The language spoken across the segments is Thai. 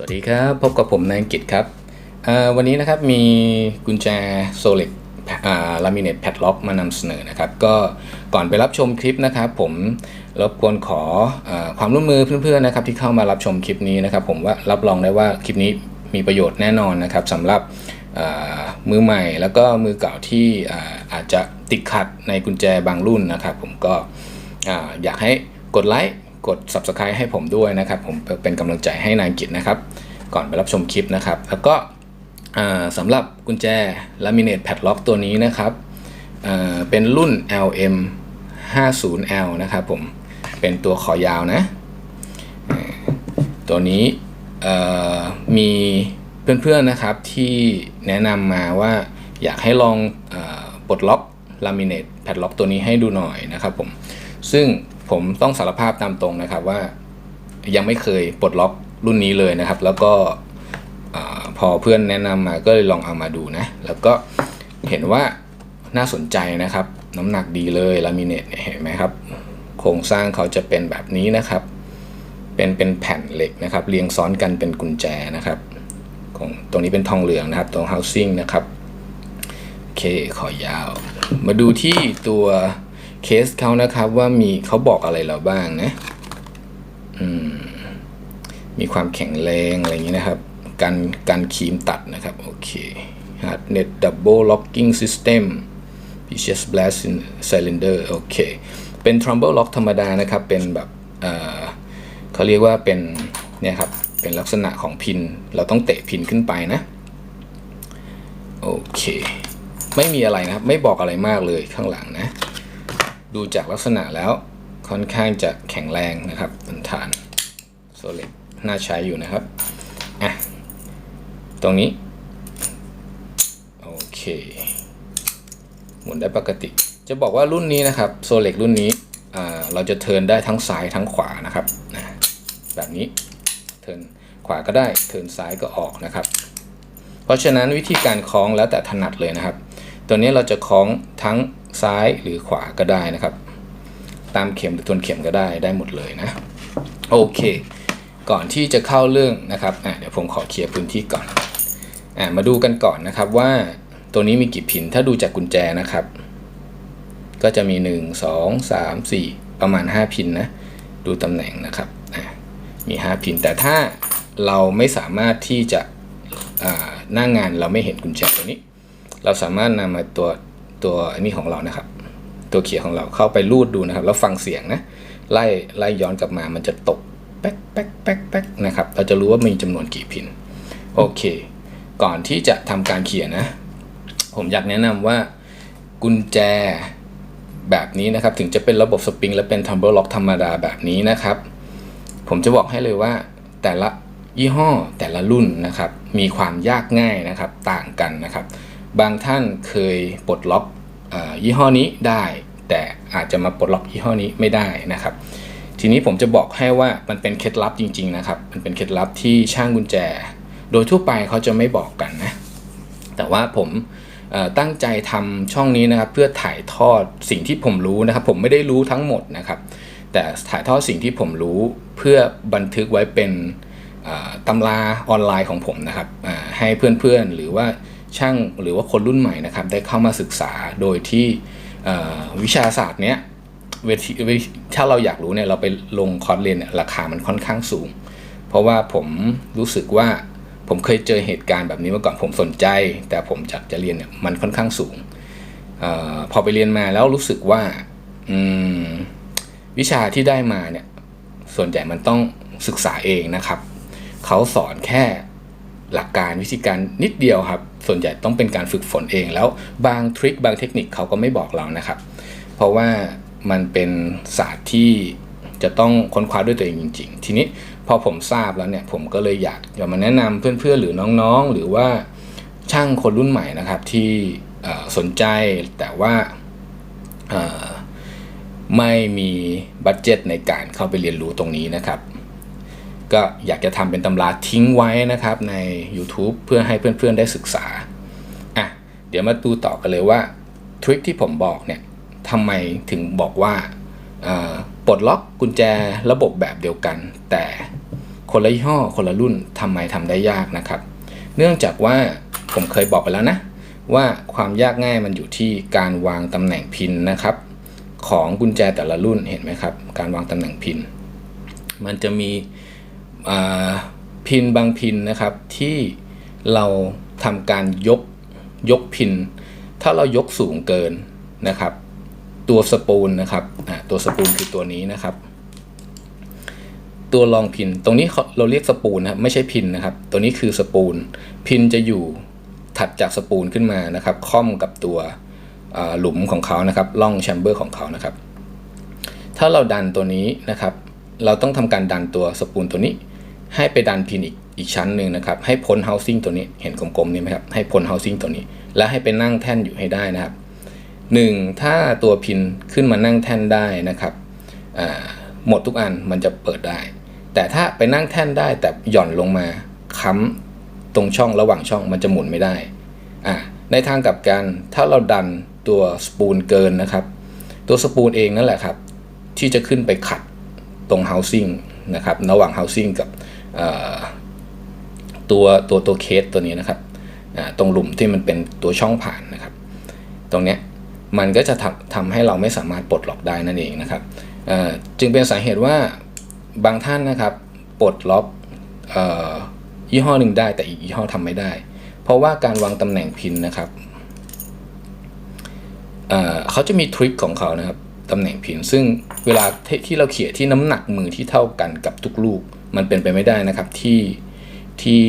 วัสดีครับ พบกับผมนายกิจครับ วันนี้นะครับมีกุญแจโซลิดลามิเนตแพดล็อกมานำเสนอนะครับ ก็ก่อนไปรับชมคลิปนะครับ ผมรบกวนขออความร่วมมือเพื่อนๆนะครับที่เข้ามารับชมคลิปนี้นะครับ ผมว่ารับรองได้ว่าคลิปนี้มีประโยชน์แน่นอนนะครับสำหรับมือใหม่แล้วก็มือเก่าที่อาอาจจะติดขัดในกุญแจบางรุ่นนะครับ ผมก็ออยากให้กดไลค์ กด Subscribe ให้ผมด้วยนะครับ ผมเป็นกำลังใจให้นายกิจนะครับ ก่อนไปรับชมคลิปนะครับ แล้วก็สำหรับกุญแจ Laminate Padlock ตัวนี้นะครับเป็นรุ่น LM 50L นะครับผม เป็นตัวขอยาวนะ ตัวนี้มีเพื่อนๆนะครับที่แนะนำมาว่าอยากให้ลองอปลดล็อก Laminate Padlock ตัวนี้ให้ดูหน่อยนะครับผม ซึ่ง ผมต้องสารภาพตามตรงนะครับว่ายังไม่เคยปลดล็อกรุ่นนี้เลยนะครับ แล้วก็พอเพื่อนแนะนำมาก็เลยลองเอามาดูนะ แล้วก็เห็นว่าน่าสนใจนะครับ น้ำหนักดีเลยลามิเนตเห็นไหมครับ โครงสร้างเขาจะเป็นแบบนี้นะครับ เป็นเป็นแผ่นเหล็กนะครับ เรียงซ้อนกันเป็นกุญแจนะครับของตรงนี้เป็นทองเหลืองนะครับ ตรง housing นะครับโอเคขอยาว มาดูที่ตัว เคสเขานะครับว่ามีเขาบอกอะไรเราบ้างนะมมีความแข็งแรงอะไรอย่างนี้นะครับ การการคีมตัดนะครับ โอเค Hardnet Double Locking System Peaches Blast Cylinder โอเค เป็น Trumbull Lock ธรรมดานะครับ เป็นแบบเเขาเรียกว่าเป็นเนี่ยครับ เป็นลักษณะของพิน เราต้องเตะพินขึ้นไปนะ โอเค ไม่มีอะไรนะครับ ไม่บอกอะไรมากเลยข้างหลังนะ ดูจากลักษณะแล้วค่อนข้างจะแข็งแรงนะครับทนทานโซลิดน่าใช้อยู่นะครับอะตรงนี้ โอเค หมุนได้ปกติ จะบอกว่ารุ่นนี้นะครับโซเล็กรุ่นนี้อ่าเราจะเทินได้ทั้งซ้ายทั้งขวานะครับนะแบบนี้เทินขวาก็ได้เทินซ้ายก็ออกนะครับ เพราะฉะนั้นวิธีการคล้องแล้วแต่ถนัดเลยนะครับ ตัวนี้เราจะคล้องทั้ง ซ้ายหรือขวาก็ได้นะครับ ตามเข็มหรือทวนเข็มก็ได้ได้หมดเลยนะ โอเค ก่อนที่จะเข้าเรื่องนะครับอะเดี๋ยวผมขอเคลียร์พื้นที่ก่อนอะมาดูกันก่อนนะครับว่าตัวนี้มีกี่พินถ้าดูจากกุญแจนะครับ ก็จะมี 1 2 3 4 ประมาณ 5 พินนะ ดูตำแหน่งนะครับมี 5 พิน แต่ถ้าเราไม่สามารถที่จะหน้างงานเราไม่เห็นกุญแจตัวนี้ เราสามารถนำมาตัว ตัวอันนี้ของเรานะครับ ตัวเขียของเราเข้าไปรูดดูนะครับ แล้วฟังเสียงนะไล่ไล่ย้อนกลับมามันจะตกแป๊กแป๊กแป๊กแป๊กนะครับ เราจะรู้ว่ามีจำนวนกี่พิน โอเค ก่อนที่จะทำการเขียนนะ ผมอยากแนะนำว่ากุญแจแบบนี้นะครับ ถึงจะเป็นระบบสปริงและเป็น tumble lock ธรรมดาแบบนี้นะครับ ผมจะบอกให้เลยว่าแต่ละยี่ห้อแต่ละรุ่นนะครับ มีความยากง่ายนะครับต่างกันนะครับ บางท่านเคยปลดล็อกอยี่ห้อนี้ได้ แต่อาจจะมาปลดล็อกยี่ห้อนี้ไม่ได้นะครับ ทีนี้ผมจะบอกให้ว่ามันเป็นเคล็ดลับจริง ๆ นะครับ มันเป็นเคล็ดลับที่ช่างกุญแจ โดยทั่วไปเขาจะไม่บอกกันนะ แต่ว่าผมตั้งใจทำช่องนี้นะครับเพื่อถ่ายทอดสิ่งที่ผมรู้นะครับ ผมไม่ได้รู้ทั้งหมดนะครับ แต่ถ่ายทอดสิ่งที่ผมรู้เพื่อบันทึกไว้เป็นตำราออนไลน์ของผมนะครับให้เพื่อนๆหรือว่า ช่างหรือว่าคนรุ่นใหม่นะครับได้เข้ามาศึกษาโดยที่วิชาศาสตร์เนี้ยเวทีถ้าเราอยากรู้เนี่ยเราไปลงคอร์สเรียนเนี่ยราคามันค่อนข้างสูง เพราะว่าผมรู้สึกว่าผมเคยเจอเหตุการณ์แบบนี้มาก่อนผมสนใจ แต่ผมอยากจะเรียนเนี่ยมันค่อนข้างสูงออพอไปเรียนมาแล้วรู้สึกว่าวิชาที่ได้มาเนี่ยส่วนใหญ่มันต้องศึกษาเองนะครับ เขาสอนแค่ หลักการวิธีการนิดเดียวครับ ส่วนใหญ่ต้องเป็นการฝึกฝนเอง แล้วบางทริคบางเทคนิคเขาก็ไม่บอกเรานะครับ เพราะว่ามันเป็นศาสตร์ที่จะต้องค้นคว้าด้วยตัวเองจริง ๆ ทีนี้พอผมทราบแล้วเนี่ยผมก็เลยอยากจะมาแนะนำเพื่อนๆหรือน้องๆ หรือว่าช่างคนรุ่นใหม่นะครับที่สนใจแต่ว่าไม่มีบัตเจตในการเข้าไปเรียนรู้ตรงนี้นะครับ ก็อยากจะทำเป็นตำราทิ้งไว้นะครับใน YouTube เพื่อให้เพื่อนๆได้ศึกษาอะเดี๋ยวมาดูต่อกันเลยว่าทริคที่ผมบอกเนี่ยทำไมถึงบอกว่าปลดล็อกกุญแจระบบแบบเดียวกัน แต่คนละยี่ห้อคนละรุ่นทำไมทำได้ยากนะครับ เนื่องจากว่าผมเคยบอกไปแล้วนะ ว่าความยากง่ายมันอยู่ที่การวางตำแหน่งพินนะครับ ของกุญแจแต่ละรุ่นเห็นไหมครับ การวางตำแหน่งพิน มันจะมี พินบางพินนะครับที่เราทำการยกยกพิน ถ้าเรายกสูงเกินนะครับ ตัวสปูลนะครับตัวสปูลคือตัวนี้นะครับ ตัวรองพินตรงนี้เราเรียกสปูลนะครับไม่ใช่พินนะครับ ตัวนี้คือสปูล พินจะอยู่ถัดจากสปูลขึ้นมานะครับ ค่อมกับตัวหลุมของเขานะครับร่องแชมเบอร์ของเขานะครับ ถ้าเราดันตัวนี้นะครับ เราต้องทำการดันตัวสปูลตัวนี้ ให้ไปดันพินอีกอีกชั้นหนึ่งนะครับ ให้พ้น housing ตัวนี้เห็นกลมๆนี่ไหมครับ ให้พ้น housing ตัวนี้ และให้ไปนั่งแท่นอยู่ให้ได้นะครับหนึ่งถ้าตัวพินขึ้นมานั่งแท่นได้นะครับหมดทุกอันมันจะเปิดได้ แต่ถ้าไปนั่งแท่นได้แต่หย่อนลงมาค้ำตรงช่องระหว่างช่องมันจะหมุนไม่ได้อ่าในทางกลับกันถ้าเราดันตัวสปูลเกินนะครับ ตัวสปูลเองนั่นแหละครับ ที่จะขึ้นไปขัดตรง housing นะครับระหว่าง housing กับ ตัวตัวตัวเคสตัวนี้นะครับตรงหลุมที่มันเป็นตัวช่องผ่านนะครับ ตรงเนี้ยมันก็จะทำทำให้เราไม่สามารถปลดล็อกได้นั่นเองนะครับจึงเป็นสาเหตุว่าบางท่านนะครับปลดล็อกเอ่อยี่ห้อหนึ่งได้แต่อีกยี่ห้อทำไม่ได้ เพราะว่าการวางตำแหน่งพินนะครับเเขาจะมีทริคของเขานะครับตำแหน่งพินซึ่งเวลาที่ที่เราเขี่ยที่น้ำหนักมือที่เท่ากันกับทุกลูก มันเป็นไปไม่ได้นะครับที่ที่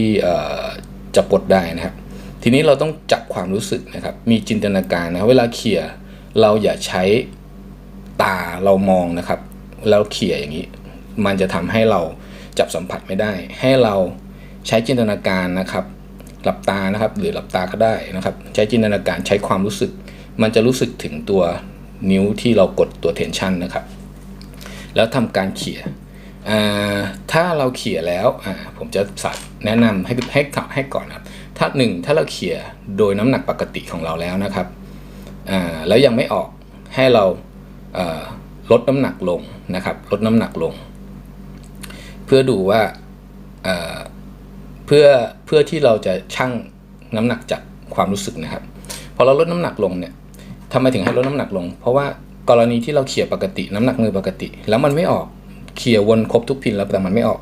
จะปลดได้นะครับ ทีนี้เราต้องจับความรู้สึกนะครับ มีจินตนาการนะครับเวลาเขี่ยเราอย่าใช้ตาเรามองนะครับ แล้วเขี่ยอย่างนี้ มันจะทำให้เราจับสัมผัสไม่ได้ ให้เราใช้จินตนาการนะครับ หลับตานะครับ หรือหลับตาก็ได้นะครับ ใช้จินตนาการใช้ความรู้สึก มันจะรู้สึกถึงตัวนิ้วที่เรากดตัวเทนชันนะครับ แล้วทำการเขี่ยอ่า ถ้าเราเขี่ยแล้วผมจะสัแนะนำให้ให้ให้ก่อนครับถ้าหนึ่งถ้าเราเขี่ยโดยน้ำหนักปกติของเราแล้วนะครับแล้วยังไม่ออกให้เราเลดน้ำหนักลงนะครับ ลดน้ำหนักลง เพื่อดูว่าเเพื่อเพื่อที่เราจะชั่งน้ำหนักจากความรู้สึกนะครับพอเราลดน้ำหนักลงเนี่ยทำไมถึงให้ลดน้ำหนักลง เพราะว่ากรณีที่เราเขี่ยปกติ น้ำหนักมือปกติ แล้วมันไม่ออก เขี่ยวนครบทุกพินแล้วแต่มันไม่ออก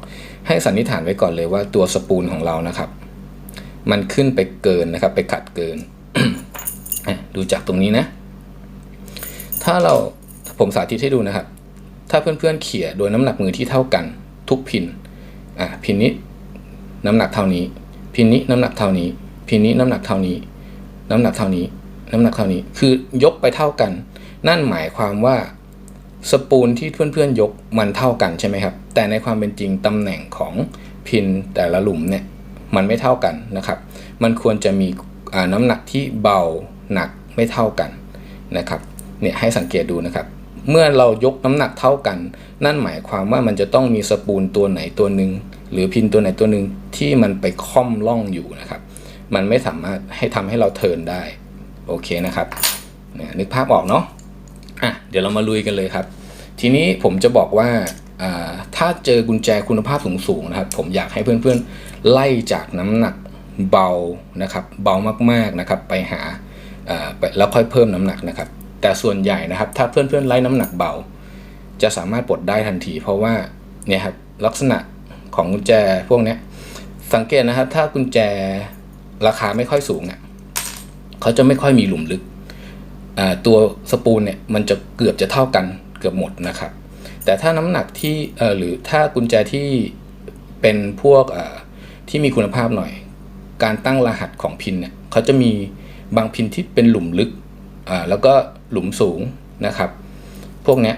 ให้สันนิษฐานไว้ก่อนเลยว่าตัวสปูลของเรานะครับ มันขึ้นไปเกินนะครับ ไปขัดเกิน ดูจากตรงนี้นะ ถ้าเราผมสาธิตให้ดูนะครับ ถ้าเพื่อนๆเขี่ยโดยน้ำหนักมือที่เท่ากัน ทุกพินอะพินนี้น้ำหนักเท่านี้ พินนี้น้ำหนักเท่านี้ พินนี้น้ำหนักเท่านี้ น้ำหนักเท่านี้ น้ำหนักเท่านี้ คือยกไปเท่ากัน นั่นหมายความว่า สปูลที่เพื่อนๆยกมันเท่ากันใช่ไหมครับ แต่ในความเป็นจริงตำแหน่งของพินแต่ละหลุมเนี่ยมันไม่เท่ากันนะครับ มันควรจะมีน้ำหนักที่เบาหนักไม่เท่ากันนะครับเนี่ยให้สังเกตดูนะครับ เมื่อเรายกน้ำหนักเท่ากัน นั่นหมายความว่ามันจะต้องมีสปูลตัวไหนตัวหนึ่งหรือพินตัวไหนตัวหนึ่งที่มันไปค่อมล่องอยู่นะครับ มันไม่สามารถให้ทำให้เราเทินได้โอเคนะครับเนี่ยนึกภาพออกเนาะ อะเดี๋ยวเรามาลุยกันเลยครับ ทีนี้ผมจะบอกว่าถ้าเจอกุญแจคุณภาพสูงๆนะครับ ผมอยากให้เพื่อนๆไล่จากน้ำหนักเบานะครับ เบามากๆนะครับไปหาไปแล้วค่อยเพิ่มน้ำหนักนะครับ แต่ส่วนใหญ่นะครับ ถ้าเพื่อนๆไล่น้ำหนักเบา จะสามารถปลดได้ทันที เพราะว่าเนี่ยครับลักษณะของกุญแจพวกนี้สังเกตนะครับ ถ้ากุญแจราคาไม่ค่อยสูงเนี่ยเขาจะไม่ค่อยมีหลุมลึก ตัวสปูลเนี่ยมันจะเกือบจะเท่ากันเกือบหมดนะครับ แต่ถ้าน้ำหนักที่หรือถ้ากุญแจที่เป็นพวกที่มีคุณภาพหน่อย การตั้งรหัสของพินเนี่ยเขาจะมีบางพินที่เป็นหลุมลึกแล้วก็หลุมสูงนะครับ พวกเนี้ย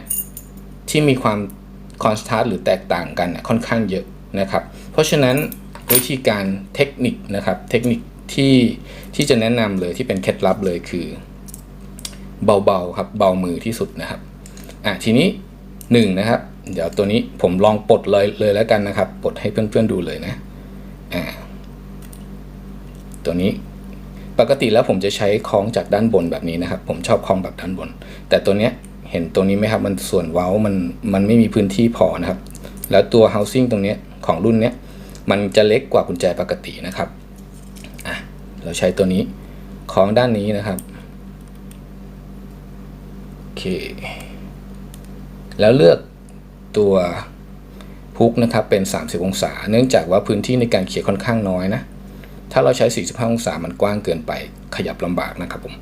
ที่มีความคอนสตาร์หรือแตกต่างกันน่ะค่อนข้างเยอะนะครับ เพราะฉะนั้นวิธีการเทคนิคนะครับ เทคนิคที่ที่จะแนะนำเลยที่เป็นเคล็ดลับเลยคือ เบาๆครับเบามือที่สุดนะครับอะทีนี้หนึ่งนะครับเดี๋ยวตัวนี้ผมลองปลดเลยเลยแล้วกันนะครับปลดให้เพื่อนๆดูเลยนะอ่าตัวนี้ปกติแล้วผมจะใช้คล้องจากด้านบนแบบนี้นะครับ ผมชอบคล้องแบบด้านบน แต่ตัวเนี้ยเห็นตรงนี้ไหมครับมันส่วนเว้ามันมันไม่มีพื้นที่พอนะครับ แล้วตัว housing ตรงเนี้ยของรุ่นเนี้ยมันจะเล็กกว่ากุญแจปกตินะครับอะเราใช้ตัวนี้คล้องด้านนี้นะครับ เค แล้วเลือกตัวพุกนะครับเป็น 30 องศา เนื่องจากว่าพื้นที่ในการเขียนค่อนข้างน้อยนะ ถ้าเราใช้ 45 องศามันกว้างเกินไปขยับลำบากนะครับผม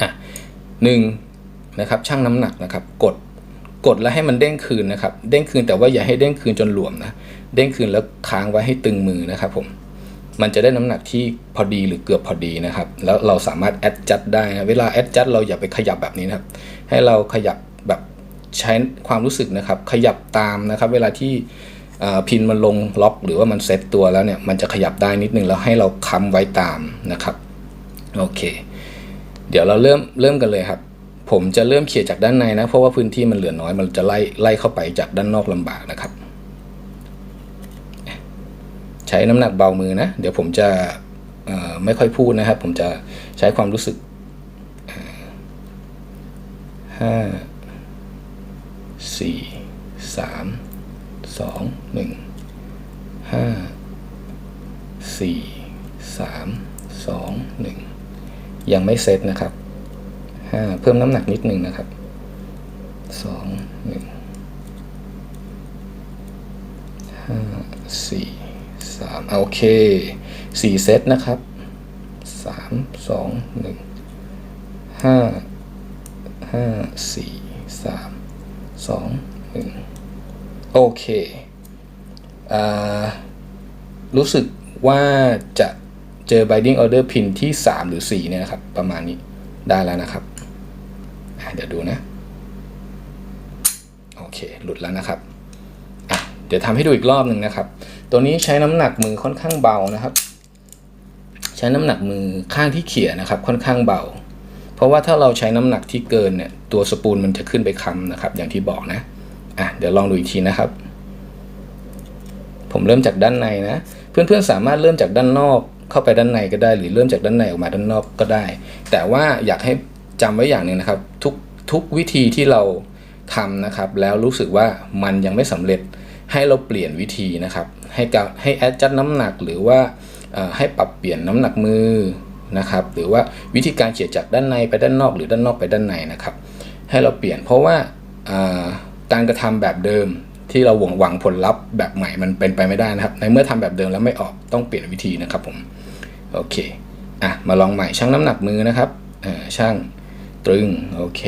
อะหนึ่งนะครับช่างน้ำหนักนะครับ กดกดแล้วให้มันเด้งคืนนะครับ เด้งคืนแต่ว่าอย่าให้เด้งคืนจนหลวมนะ เด้งคืนแล้วค้างไว้ให้ตึงมือนะครับผม มันจะได้น้ำหนักที่พอดีหรือเกือบพอดีนะครับ แล้วเราสามารถแอดจัดได้นะเวลาแอดจัดเราอย่าไปขยับแบบนี้นะครับ ให้เราขยับแบบใช้ความรู้สึกนะครับ ขยับตามนะครับ เวลาที่พินมันลงล็อกหรือว่ามันเซตตัวแล้วเนี่ยมันจะขยับได้นิดนึงแล้วให้เราค้ำไว้ตามนะครับโอเค เดี๋ยวเราเริ่มเริ่มกันเลยครับ ผมจะเริ่มเขี่ยจากด้านในนะ เพราะว่าพื้นที่มันเหลือน้อยมันจะไล่ไล่เข้าไปจากด้านนอกลำบากนะครับ ใช้น้ำหนักเบามือนะ เดี๋ยวผมจะไม่ค่อยพูดนะครับ ผมจะใช้ความรู้สึกห้าสี่สามสองหนึ่งห้าสี่สามสองหนึ่งยังไม่เซตนะครับห้าเพิ่มน้ำหนักนิดนึงนะครับสองหนึ่งห้าสี่ สามโอเคสี่เซตนะครับสามสองหนึ่งห้าห้าสี่สามสองหนึ่งโอเคอ่ารู้สึกว่าจะเจอ binding order pin ที่ 3 หรือ 4 เนี่ยนะครับ ประมาณนี้ได้แล้วนะครับ เดี๋ยวดูนะ โอเค หลุดแล้วนะครับ เดี๋ยวทำให้ดูอีกรอบหนึ่งนะครับ ตัวนี้ใช้น้ำหนักมือค่อนข้างเบานะครับ ใช้น้ำหนักมือข้างที่เขี่ยนะครับ ค่อนข้างเบา เพราะว่าถ้าเราใช้น้ำหนักที่เกินเนี่ยตัวสปูลมันจะขึ้นไปค้ำนะครับ อย่างที่บอกนะอะเดี๋ยวลองดูอีกทีนะครับ ผมเริ่มจากด้านในนะ เพื่อนๆสามารถเริ่มจากด้านนอกเข้าไปด้านในก็ได้ หรือเริ่มจากด้านในออกมาด้านนอกก็ได้ แต่ว่าอยากให้จำไว้อย่างหนึ่งนะครับ ทุกทุกวิธีที่เราทำนะครับ แล้วรู้สึกว่ามันยังไม่สำเร็จ ให้เราเปลี่ยนวิธีนะครับ ให้กับให้แอดจัดน้ำหนักหรือว่าให้ปรับเปลี่ยนน้ำหนักมือนะครับ หรือว่าวิธีการเขียนจากด้านในไปด้านนอก หรือด้านนอกไปด้านในนะครับ ให้เราเปลี่ยนเพราะว่าการกระทำแบบเดิมที่เราหวังหวังผลลัพธ์แบบใหม่มันเป็นไปไม่ได้นะครับ ในเมื่อทำแบบเดิมแล้วไม่ออกต้องเปลี่ยนวิธีนะครับผมโอเคอะมาลองใหม่ชั่งน้ำหนักมือนะครับช่างตรึงโอเค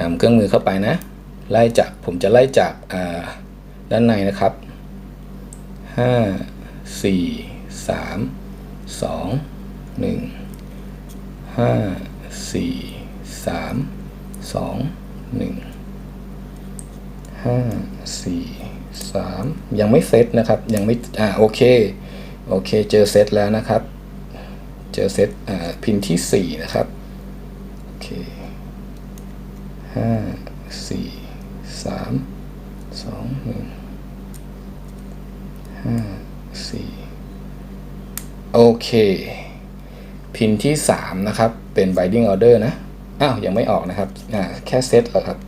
นำเครื่องมือเข้าไปนะ ไล่จากผมจะไล่จากด้านในนะครับห้าสี่สามสองหนึ่งห้าสี่สามสองหนึ่งห้าสี่สามยังไม่เซตนะครับ ยังไม่อ่าโอเค โอเค เจอเซตแล้วนะครับ เจอเซตอ่าพินที่สี่นะครับ โอเคห้า สามสองหนึ่งห้าสี่โอเค พินที่สามนะครับ เป็น binding order นะ อ้าว ยังไม่ออกนะครับอ่าแค่เซตเหรอครับ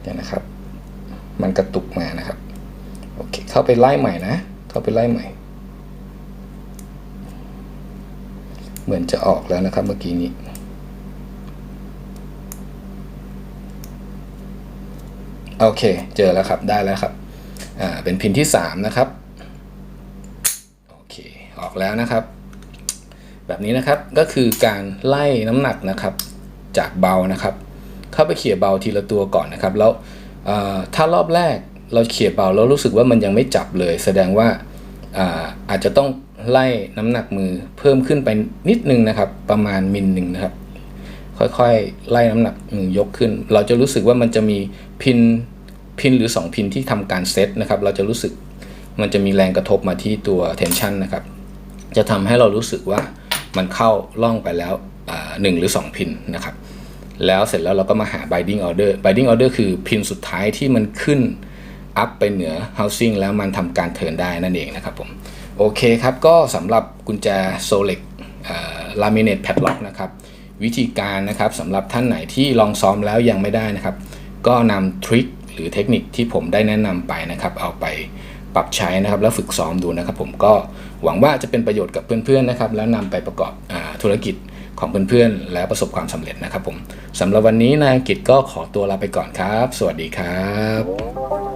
เดี๋ยวนะครับ มันกระตุกมานะครับ โอเค เข้าไปไล่ใหม่นะ เข้าไปไล่ใหม่ เหมือนจะออกแล้วนะครับเมื่อกี้นี้ โอเค เจอแล้วครับ ได้แล้วครับ อ่า เป็นพินที่สามนะครับ โอเค ออกแล้วนะครับ แบบนี้นะครับ ก็คือการไล่น้ำหนักนะครับ จากเบานะครับ เข้าไปเขี่ยเบาทีละตัวก่อนนะครับ แล้วถ้ารอบแรกเราเขี่ยเบาแล้วรู้สึกว่ามันยังไม่จับเลย แสดงว่าอ่าอาจจะต้องไล่น้ำหนักมือเพิ่มขึ้นไปนิดนึงนะครับ ประมาณมิลหนึ่งนะครับ ค่อยๆ ไล่น้ำหนักมือยกขึ้น เราจะรู้สึกว่ามันจะมีพินพินหรือ 2 พินที่ทำการเซตนะครับ เราจะรู้สึกมันจะมีแรงกระทบมาที่ตัว tension นะครับ จะทำให้เรารู้สึกว่ามันเข้าล่องไปแล้วหนึ่งหรือ 2 พินนะครับ แล้วเสร็จแล้วเราก็มาหา binding order binding order คือพินสุดท้ายที่มันขึ้นอัพไปเหนือ housing แล้วมันทำการเทินได้นั่นเองนะครับผม โอเคครับ ก็สำหรับกุญแจ Solex อ่า laminate padlock นะครับ วิธีการนะครับสำหรับท่านไหนที่ลองซ้อมแล้วยังไม่ได้นะครับ ก็นำทริคหรือเทคนิคที่ผมได้แนะนำไปนะครับ เอาไปปรับใช้นะครับ แล้วฝึกซ้อมดูนะครับ ผมก็หวังว่าจะเป็นประโยชน์กับเพื่อนๆนะครับ แล้วนำไปประกอบอธุรกิจของเพื่อนๆ แล้วประสบความสำเร็จนะครับผมสำหรับวันนี้นายกิจก็ขอตัวลาไปก่อนครับ สวัสดีครับ